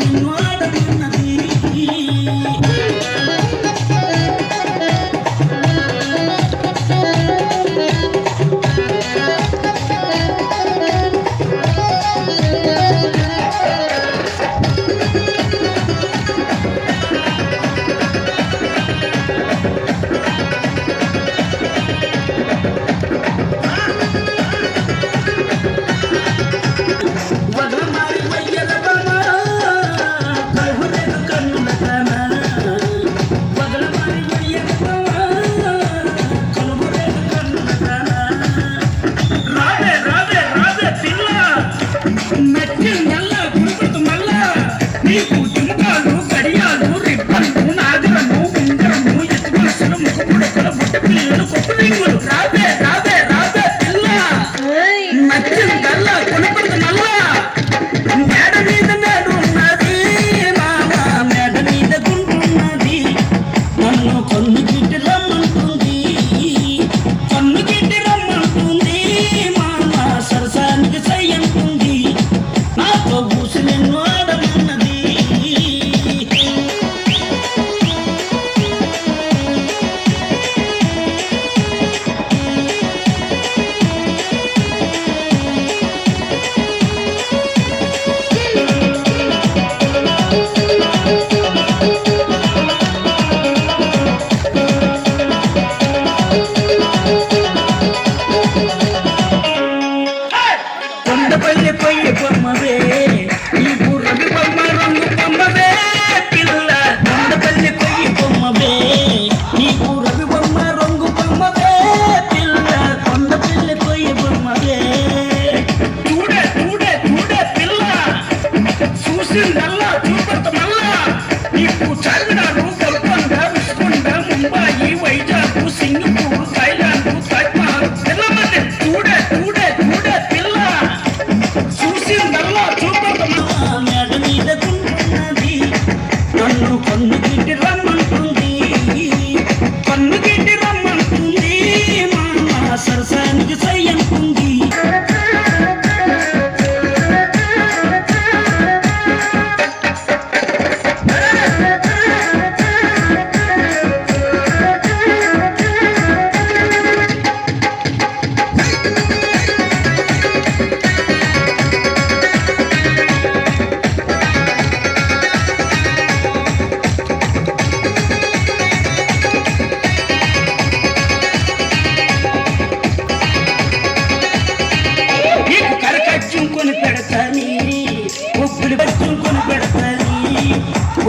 one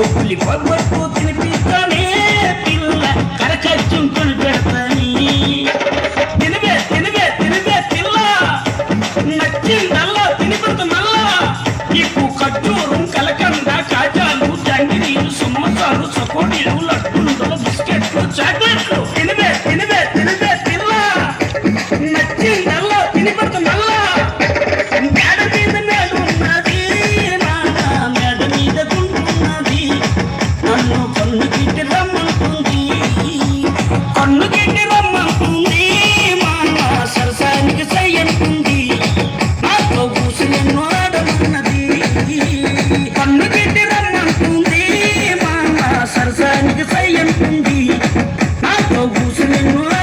புள்ளி பகுவத்து திருப்பித்தானே? பிள்ளை கரக்கச்சும் துள்பெடுத்தானே திருவே திருவே திருவே பிள்ளா நச்சின் நல்ல Running around.